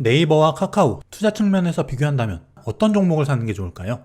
네이버와 카카오 투자 측면에서 비교한다면 어떤 종목을 사는 게 좋을까요?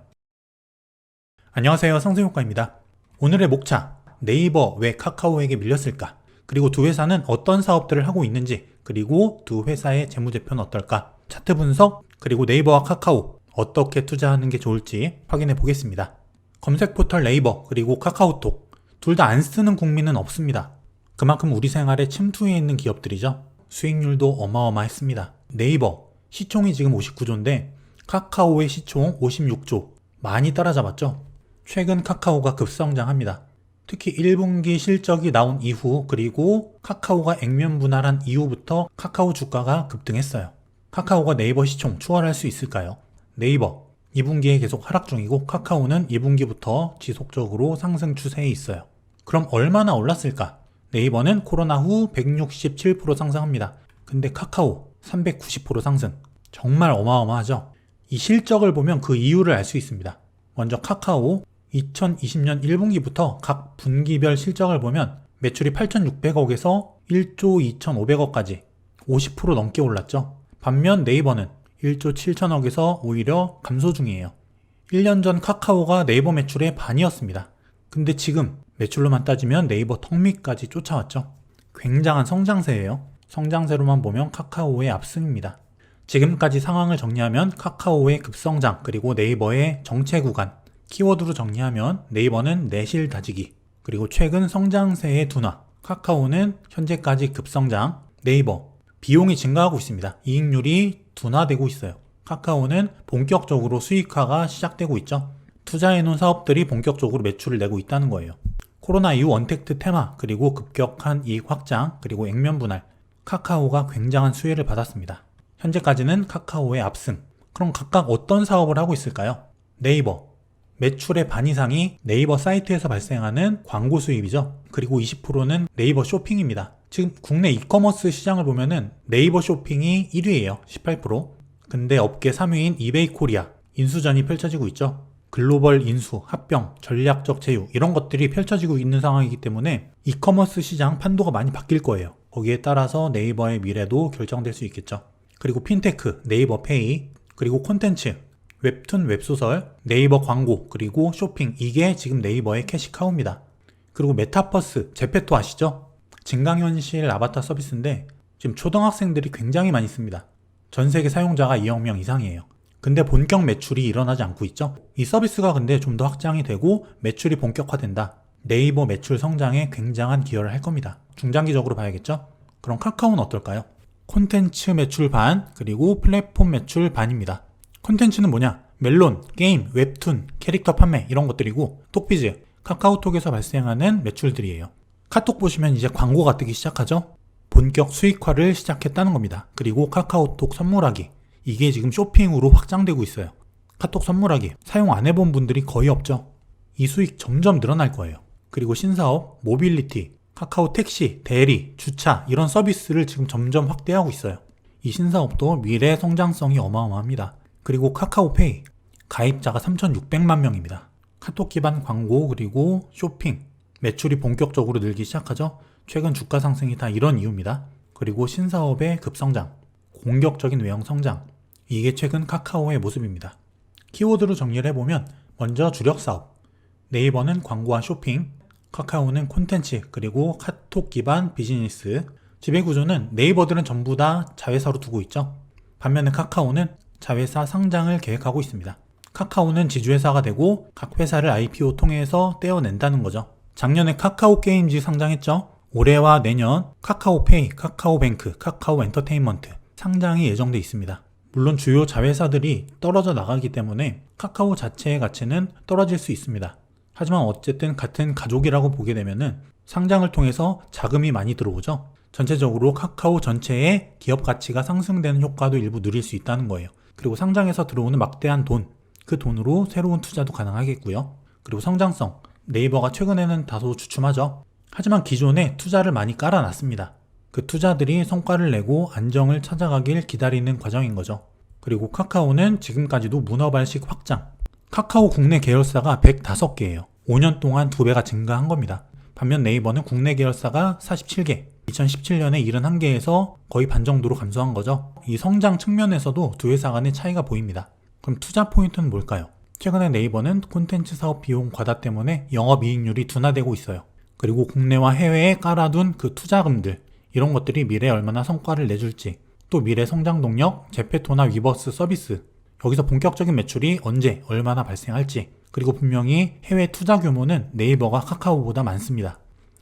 안녕하세요. 성승효과입니다. 오늘의 목차 네이버 왜 카카오에게 밀렸을까? 그리고 두 회사는 어떤 사업들을 하고 있는지 그리고 두 회사의 재무제표는 어떨까? 차트 분석 그리고 네이버와 카카오 어떻게 투자하는 게 좋을지 확인해 보겠습니다. 검색 포털 네이버 그리고 카카오톡 둘 다 안 쓰는 국민은 없습니다. 그만큼 우리 생활에 침투해 있는 기업들이죠. 수익률도 어마어마했습니다. 네이버 시총이 지금 59조인데 카카오의 시총 56조 많이 따라잡았죠. 최근 카카오가 급성장합니다. 특히 1분기 실적이 나온 이후 그리고 카카오가 액면 분할한 이후부터 카카오 주가가 급등했어요. 카카오가 네이버 시총 추월할 수 있을까요? 네이버 2분기에 계속 하락 중이고 카카오는 2분기부터 지속적으로 상승 추세에 있어요. 그럼 얼마나 올랐을까? 네이버는 코로나 후 167% 상승합니다. 근데 카카오 390% 상승. 정말 어마어마하죠? 이 실적을 보면 그 이유를 알 수 있습니다. 먼저 카카오 2020년 1분기부터 각 분기별 실적을 보면 매출이 8,600억에서 1조 2,500억까지 50% 넘게 올랐죠. 반면 네이버는 1조 7천억에서 오히려 감소 중이에요. 1년 전 카카오가 네이버 매출의 반이었습니다. 근데 지금 매출로만 따지면 네이버 턱밑까지 쫓아왔죠. 굉장한 성장세예요. 성장세로만 보면 카카오의 압승입니다. 지금까지 상황을 정리하면 카카오의 급성장 그리고 네이버의 정체 구간 키워드로 정리하면 네이버는 내실 다지기 그리고 최근 성장세의 둔화 카카오는 현재까지 급성장 네이버 비용이 증가하고 있습니다. 이익률이 둔화되고 있어요. 카카오는 본격적으로 수익화가 시작되고 있죠. 투자해놓은 사업들이 본격적으로 매출을 내고 있다는 거예요. 코로나 이후 언택트 테마, 그리고 급격한 이익 확장, 그리고 액면 분할, 카카오가 굉장한 수혜를 받았습니다. 현재까지는 카카오의 압승. 그럼 각각 어떤 사업을 하고 있을까요? 네이버. 매출의 반 이상이 네이버 사이트에서 발생하는 광고 수입이죠. 그리고 20%는 네이버 쇼핑입니다. 지금 국내 이커머스 시장을 보면은 네이버 쇼핑이 1위예요. 18%. 근데 업계 3위인 이베이 코리아 인수전이 펼쳐지고 있죠. 글로벌 인수, 합병, 전략적 제휴 이런 것들이 펼쳐지고 있는 상황이기 때문에 이커머스 시장 판도가 많이 바뀔 거예요. 거기에 따라서 네이버의 미래도 결정될 수 있겠죠. 그리고 핀테크, 네이버 페이, 그리고 콘텐츠, 웹툰, 웹소설, 네이버 광고, 그리고 쇼핑 이게 지금 네이버의 캐시카우입니다. 그리고 메타버스, 제페토 아시죠? 증강현실 아바타 서비스인데 지금 초등학생들이 굉장히 많이 씁니다. 전 세계 사용자가 2억 명 이상이에요. 근데 본격 매출이 일어나지 않고 있죠? 이 서비스가 근데 좀 더 확장이 되고 매출이 본격화된다. 네이버 매출 성장에 굉장한 기여를 할 겁니다. 중장기적으로 봐야겠죠? 그럼 카카오는 어떨까요? 콘텐츠 매출 반, 그리고 플랫폼 매출 반입니다. 콘텐츠는 뭐냐? 멜론, 게임, 웹툰, 캐릭터 판매 이런 것들이고 톡비즈, 카카오톡에서 발생하는 매출들이에요. 카톡 보시면 이제 광고가 뜨기 시작하죠? 본격 수익화를 시작했다는 겁니다. 그리고 카카오톡 선물하기. 이게 지금 쇼핑으로 확장되고 있어요. 카톡 선물하기. 사용 안 해본 분들이 거의 없죠? 이 수익 점점 늘어날 거예요. 그리고 신사업, 모빌리티, 카카오 택시, 대리, 주차 이런 서비스를 지금 점점 확대하고 있어요. 이 신사업도 미래 성장성이 어마어마합니다. 그리고 카카오페이 가입자가 3,600만 명입니다. 카톡 기반 광고 그리고 쇼핑 매출이 본격적으로 늘기 시작하죠. 최근 주가 상승이 다 이런 이유입니다. 그리고 신사업의 급성장, 공격적인 외형 성장 이게 최근 카카오의 모습입니다. 키워드로 정리를 해보면 먼저 주력 사업 네이버는 광고와 쇼핑 카카오는 콘텐츠 그리고 카톡 기반 비즈니스 지배 구조는 네이버들은 전부 다 자회사로 두고 있죠. 반면에 카카오는 자회사 상장을 계획하고 있습니다. 카카오는 지주회사가 되고 각 회사를 IPO 통해서 떼어낸다는 거죠. 작년에 카카오 게임즈 상장했죠. 올해와 내년 카카오페이, 카카오뱅크, 카카오 엔터테인먼트 상장이 예정돼 있습니다. 물론 주요 자회사들이 떨어져 나가기 때문에 카카오 자체의 가치는 떨어질 수 있습니다. 하지만 어쨌든 같은 가족이라고 보게 되면은 상장을 통해서 자금이 많이 들어오죠. 전체적으로 카카오 전체의 기업 가치가 상승되는 효과도 일부 누릴 수 있다는 거예요. 그리고 상장에서 들어오는 막대한 돈, 그 돈으로 새로운 투자도 가능하겠고요. 그리고 성장성, 네이버가 최근에는 다소 주춤하죠. 하지만 기존에 투자를 많이 깔아놨습니다. 그 투자들이 성과를 내고 안정을 찾아가길 기다리는 과정인 거죠. 그리고 카카오는 지금까지도 문어발식 확장. 카카오 국내 계열사가 105개예요. 5년 동안 2배가 증가한 겁니다. 반면 네이버는 국내 계열사가 47개, 2017년에 71개에서 거의 반 정도로 감소한 거죠. 이 성장 측면에서도 두 회사 간의 차이가 보입니다. 그럼 투자 포인트는 뭘까요? 최근에 네이버는 콘텐츠 사업 비용 과다 때문에 영업이익률이 둔화되고 있어요. 그리고 국내와 해외에 깔아둔 그 투자금들, 이런 것들이 미래에 얼마나 성과를 내줄지, 또 미래 성장 동력, 제페토나 위버스 서비스, 여기서 본격적인 매출이 언제, 얼마나 발생할지, 그리고 분명히 해외 투자 규모는 네이버가 카카오보다 많습니다.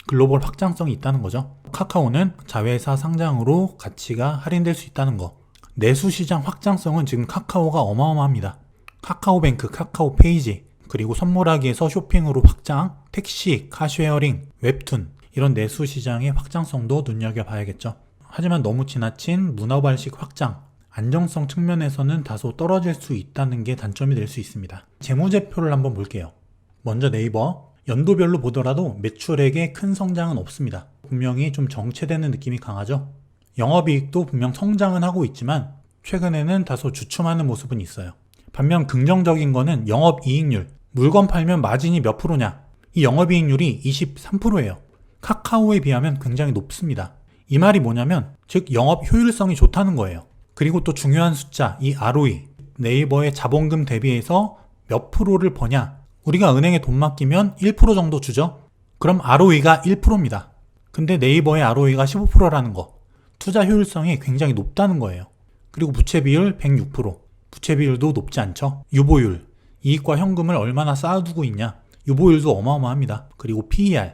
글로벌 확장성이 있다는 거죠. 카카오는 자회사 상장으로 가치가 할인될 수 있다는 거. 내수 시장 확장성은 지금 카카오가 어마어마합니다. 카카오뱅크, 카카오페이지, 그리고 선물하기에서 쇼핑으로 확장, 택시, 카쉐어링, 웹툰 이런 내수 시장의 확장성도 눈여겨봐야겠죠. 하지만 너무 지나친 문어발식 확장, 안정성 측면에서는 다소 떨어질 수 있다는 게 단점이 될 수 있습니다. 재무제표를 한번 볼게요. 먼저 네이버, 연도별로 보더라도 매출액의 큰 성장은 없습니다. 분명히 좀 정체되는 느낌이 강하죠. 영업이익도 분명 성장은 하고 있지만 최근에는 다소 주춤하는 모습은 있어요. 반면 긍정적인 거는 영업이익률, 물건 팔면 마진이 몇 프로냐? 이 영업이익률이 23%예요. 카카오에 비하면 굉장히 높습니다. 이 말이 뭐냐면 즉 영업 효율성이 좋다는 거예요. 그리고 또 중요한 숫자 이 ROE 네이버의 자본금 대비해서 몇 프로를 버냐? 우리가 은행에 돈 맡기면 1% 정도 주죠. 그럼 ROE가 1%입니다. 근데 네이버의 ROE가 15%라는 거. 투자 효율성이 굉장히 높다는 거예요. 그리고 부채 비율 106%. 부채 비율도 높지 않죠. 유보율. 이익과 현금을 얼마나 쌓아두고 있냐. 유보율도 어마어마합니다. 그리고 PER.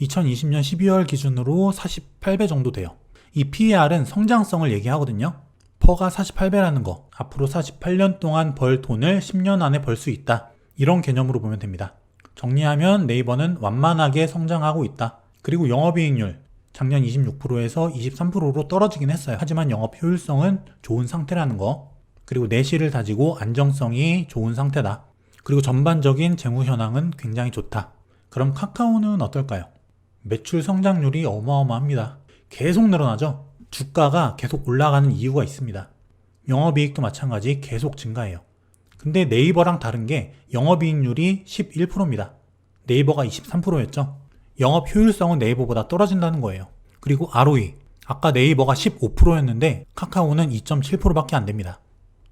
2020년 12월 기준으로 48배 정도 돼요. 이 PER은 성장성을 얘기하거든요. 퍼가 48배라는 거. 앞으로 48년 동안 벌 돈을 10년 안에 벌 수 있다. 이런 개념으로 보면 됩니다. 정리하면 네이버는 완만하게 성장하고 있다. 그리고 영업이익률. 작년 26%에서 23%로 떨어지긴 했어요. 하지만 영업 효율성은 좋은 상태라는 거. 그리고 내실을 다지고 안정성이 좋은 상태다. 그리고 전반적인 재무 현황은 굉장히 좋다. 그럼 카카오는 어떨까요? 매출 성장률이 어마어마합니다. 계속 늘어나죠? 주가가 계속 올라가는 이유가 있습니다. 영업이익도 마찬가지 계속 증가해요. 근데 네이버랑 다른 게 영업이익률이 11%입니다. 네이버가 23%였죠? 영업 효율성은 네이버보다 떨어진다는 거예요. 그리고 ROE. 아까 네이버가 15%였는데 카카오는 2.7%밖에 안 됩니다.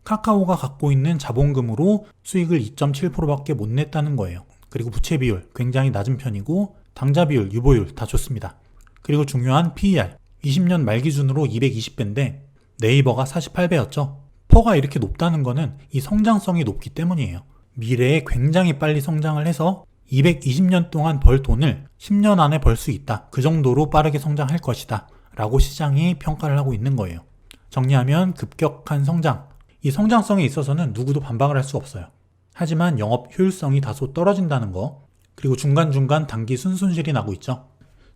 카카오가 갖고 있는 자본금으로 수익을 2.7%밖에 못 냈다는 거예요. 그리고 부채 비율 굉장히 낮은 편이고 당자 비율, 유보율 다 좋습니다. 그리고 중요한 PER 20년 말 기준으로 220배인데 네이버가 48배였죠. 퍼가 이렇게 높다는 거는 이 성장성이 높기 때문이에요. 미래에 굉장히 빨리 성장을 해서 220년 동안 벌 돈을 10년 안에 벌 수 있다. 그 정도로 빠르게 성장할 것이다. 라고 시장이 평가를 하고 있는 거예요. 정리하면 급격한 성장. 이 성장성에 있어서는 누구도 반박을 할 수 없어요. 하지만 영업 효율성이 다소 떨어진다는 거, 그리고 중간중간 단기 순손실이 나고 있죠.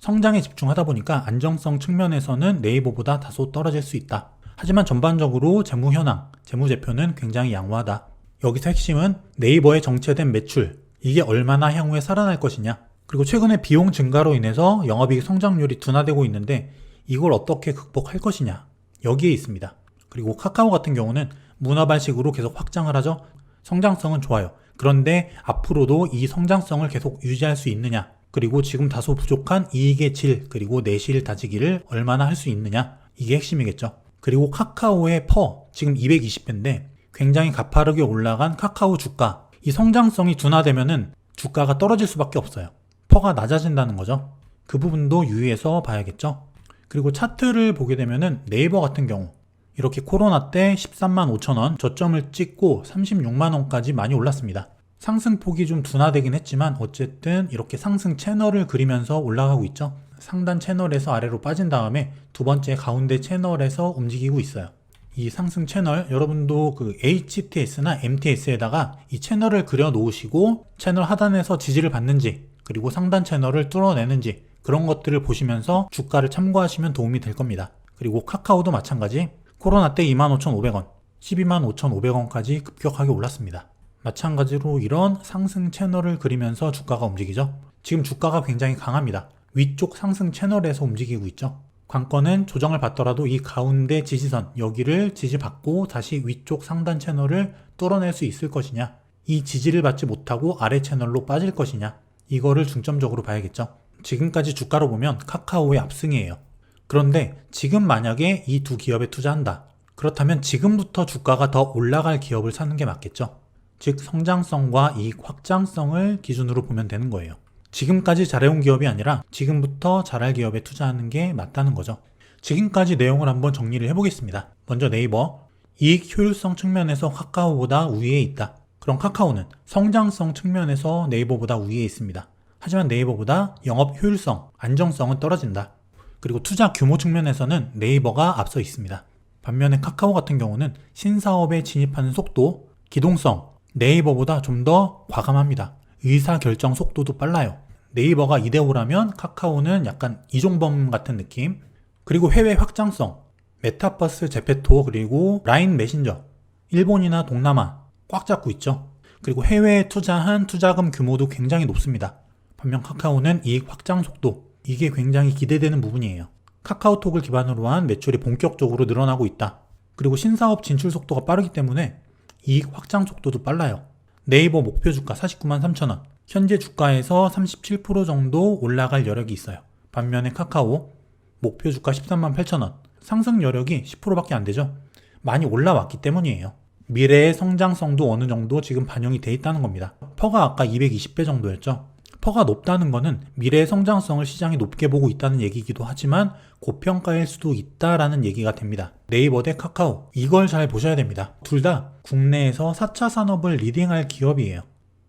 성장에 집중하다 보니까 안정성 측면에서는 네이버보다 다소 떨어질 수 있다. 하지만 전반적으로 재무 현황, 재무 제표는 굉장히 양호하다. 여기서 핵심은 네이버의 정체된 매출, 이게 얼마나 향후에 살아날 것이냐. 그리고 최근에 비용 증가로 인해서 영업이익 성장률이 둔화되고 있는데 이걸 어떻게 극복할 것이냐. 여기에 있습니다. 그리고 카카오 같은 경우는 문화 발식으로 계속 확장을 하죠. 성장성은 좋아요. 그런데 앞으로도 이 성장성을 계속 유지할 수 있느냐. 그리고 지금 다소 부족한 이익의 질, 그리고 내실 다지기를 얼마나 할 수 있느냐. 이게 핵심이겠죠. 그리고 카카오의 퍼, 지금 220배인데 굉장히 가파르게 올라간 카카오 주가. 이 성장성이 둔화되면은 주가가 떨어질 수밖에 없어요. 퍼가 낮아진다는 거죠. 그 부분도 유의해서 봐야겠죠. 그리고 차트를 보게 되면은 네이버 같은 경우 이렇게 코로나 때 13만 5천 원 저점을 찍고 36만 원까지 많이 올랐습니다. 상승폭이 좀 둔화되긴 했지만 어쨌든 이렇게 상승 채널을 그리면서 올라가고 있죠. 상단 채널에서 아래로 빠진 다음에 두 번째 가운데 채널에서 움직이고 있어요. 이 상승 채널 여러분도 그 HTS나 MTS에다가 이 채널을 그려 놓으시고 채널 하단에서 지지를 받는지 그리고 상단 채널을 뚫어내는지 그런 것들을 보시면서 주가를 참고하시면 도움이 될 겁니다. 그리고 카카오도 마찬가지 코로나 때 25,500원, 125,500원까지 급격하게 올랐습니다. 마찬가지로 이런 상승 채널을 그리면서 주가가 움직이죠. 지금 주가가 굉장히 강합니다. 위쪽 상승 채널에서 움직이고 있죠. 관건은 조정을 받더라도 이 가운데 지지선 여기를 지지받고 다시 위쪽 상단 채널을 뚫어낼 수 있을 것이냐 이 지지를 받지 못하고 아래 채널로 빠질 것이냐 이거를 중점적으로 봐야겠죠. 지금까지 주가로 보면 카카오의 압승이에요. 그런데 지금 만약에 이 두 기업에 투자한다. 그렇다면 지금부터 주가가 더 올라갈 기업을 사는 게 맞겠죠. 즉, 성장성과 이익 확장성을 기준으로 보면 되는 거예요. 지금까지 잘해온 기업이 아니라 지금부터 잘할 기업에 투자하는 게 맞다는 거죠. 지금까지 내용을 한번 정리를 해보겠습니다. 먼저 네이버. 이익 효율성 측면에서 카카오보다 우위에 있다. 그럼 카카오는 성장성 측면에서 네이버보다 우위에 있습니다. 하지만 네이버보다 영업 효율성, 안정성은 떨어진다. 그리고 투자 규모 측면에서는 네이버가 앞서 있습니다. 반면에 카카오 같은 경우는 신사업에 진입하는 속도, 기동성, 네이버보다 좀 더 과감합니다. 의사 결정 속도도 빨라요. 네이버가 2대5라면 카카오는 약간 이종범 같은 느낌. 그리고 해외 확장성, 메타버스 제페토 그리고 라인 메신저, 일본이나 동남아 꽉 잡고 있죠. 그리고 해외에 투자한 투자금 규모도 굉장히 높습니다. 반면 카카오는 이익 확장 속도, 이게 굉장히 기대되는 부분이에요. 카카오톡을 기반으로 한 매출이 본격적으로 늘어나고 있다. 그리고 신사업 진출 속도가 빠르기 때문에 이익 확장 속도도 빨라요. 네이버 목표 주가 49만 3천원. 현재 주가에서 37% 정도 올라갈 여력이 있어요. 반면에 카카오 목표 주가 13만 8천원. 상승 여력이 10%밖에 안 되죠. 많이 올라왔기 때문이에요. 미래의 성장성도 어느 정도 지금 반영이 돼 있다는 겁니다. 퍼가 아까 220배 정도였죠. 퍼가 높다는 것은 미래의 성장성을 시장이 높게 보고 있다는 얘기이기도 하지만 고평가일 수도 있다라는 얘기가 됩니다. 네이버 대 카카오 이걸 잘 보셔야 됩니다. 둘 다 국내에서 4차 산업을 리딩할 기업이에요.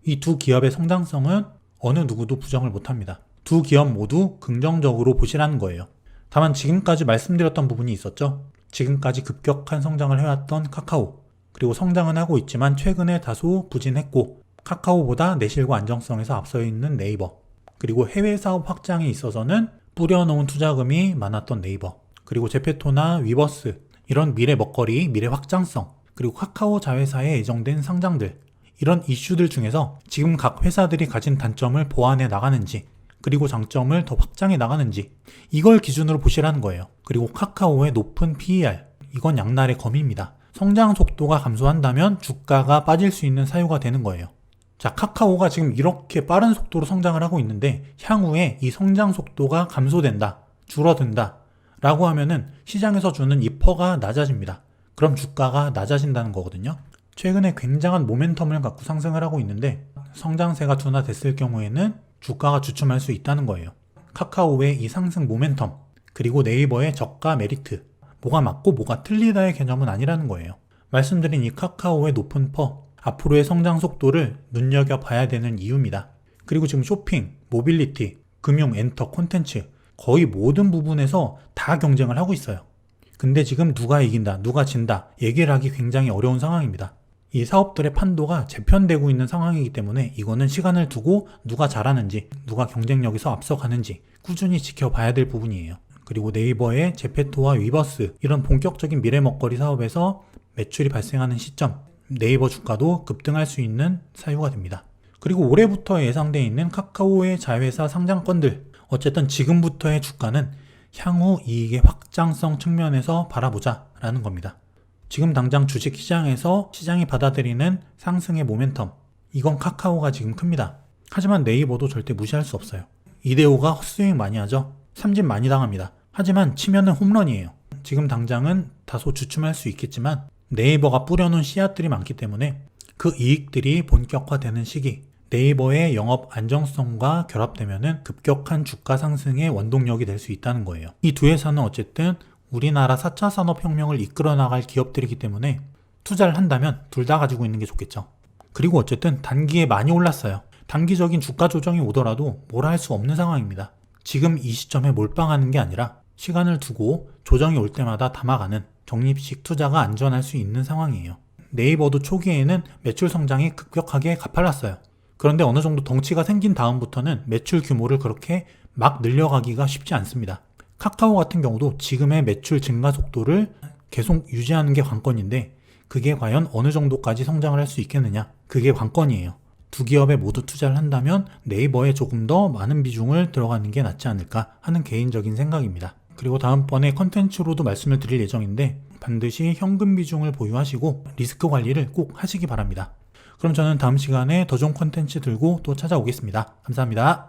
이 두 기업의 성장성은 어느 누구도 부정을 못합니다. 두 기업 모두 긍정적으로 보시라는 거예요. 다만 지금까지 말씀드렸던 부분이 있었죠. 지금까지 급격한 성장을 해왔던 카카오 그리고 성장은 하고 있지만 최근에 다소 부진했고 카카오보다 내실과 안정성에서 앞서 있는 네이버 그리고 해외 사업 확장에 있어서는 뿌려놓은 투자금이 많았던 네이버 그리고 제페토나 위버스 이런 미래 먹거리, 미래 확장성 그리고 카카오 자회사에 예정된 상장들 이런 이슈들 중에서 지금 각 회사들이 가진 단점을 보완해 나가는지 그리고 장점을 더 확장해 나가는지 이걸 기준으로 보시라는 거예요. 그리고 카카오의 높은 PER 이건 양날의 검입니다. 성장 속도가 감소한다면 주가가 빠질 수 있는 사유가 되는 거예요. 자, 카카오가 지금 이렇게 빠른 속도로 성장을 하고 있는데 향후에 이 성장 속도가 감소된다, 줄어든다 라고 하면은 시장에서 주는 이 퍼가 낮아집니다. 그럼 주가가 낮아진다는 거거든요. 최근에 굉장한 모멘텀을 갖고 상승을 하고 있는데 성장세가 둔화됐을 경우에는 주가가 주춤할 수 있다는 거예요. 카카오의 이 상승 모멘텀 그리고 네이버의 저가 메리트 뭐가 맞고 뭐가 틀리다의 개념은 아니라는 거예요. 말씀드린 이 카카오의 높은 퍼 앞으로의 성장 속도를 눈여겨봐야 되는 이유입니다. 그리고 지금 쇼핑, 모빌리티, 금융, 엔터, 콘텐츠 거의 모든 부분에서 다 경쟁을 하고 있어요. 근데 지금 누가 이긴다, 누가 진다 얘기를 하기 굉장히 어려운 상황입니다. 이 사업들의 판도가 재편되고 있는 상황이기 때문에 이거는 시간을 두고 누가 잘하는지, 누가 경쟁력에서 앞서가는지 꾸준히 지켜봐야 될 부분이에요. 그리고 네이버의 제페토와 위버스 이런 본격적인 미래 먹거리 사업에서 매출이 발생하는 시점, 네이버 주가도 급등할 수 있는 사유가 됩니다. 그리고 올해부터 예상되어 있는 카카오의 자회사 상장권들, 어쨌든 지금부터의 주가는 향후 이익의 확장성 측면에서 바라보자 라는 겁니다. 지금 당장 주식 시장에서 시장이 받아들이는 상승의 모멘텀, 이건 카카오가 지금 큽니다. 하지만 네이버도 절대 무시할 수 없어요. 이데오가 헛스윙 많이 하죠. 삼진 많이 당합니다. 하지만 치면은 홈런이에요. 지금 당장은 다소 주춤할 수 있겠지만 네이버가 뿌려놓은 씨앗들이 많기 때문에 그 이익들이 본격화되는 시기, 네이버의 영업 안정성과 결합되면은 급격한 주가 상승의 원동력이 될 수 있다는 거예요. 이 두 회사는 어쨌든 우리나라 4차 산업혁명을 이끌어 나갈 기업들이기 때문에 투자를 한다면 둘 다 가지고 있는 게 좋겠죠. 그리고 어쨌든 단기에 많이 올랐어요. 단기적인 주가 조정이 오더라도 뭐라 할 수 없는 상황입니다. 지금 이 시점에 몰빵하는 게 아니라 시간을 두고 조정이 올 때마다 담아가는 적립식 투자가 안전할 수 있는 상황이에요. 네이버도 초기에는 매출 성장이 급격하게 가팔랐어요. 그런데 어느 정도 덩치가 생긴 다음부터는 매출 규모를 그렇게 막 늘려가기가 쉽지 않습니다. 카카오 같은 경우도 지금의 매출 증가 속도를 계속 유지하는 게 관건인데 그게 과연 어느 정도까지 성장을 할 수 있겠느냐? 그게 관건이에요. 두 기업에 모두 투자를 한다면 네이버에 조금 더 많은 비중을 들어가는 게 낫지 않을까 하는 개인적인 생각입니다. 그리고 다음번에 컨텐츠로도 말씀을 드릴 예정인데 반드시 현금 비중을 보유하시고 리스크 관리를 꼭 하시기 바랍니다. 그럼 저는 다음 시간에 더 좋은 컨텐츠 들고 또 찾아오겠습니다. 감사합니다.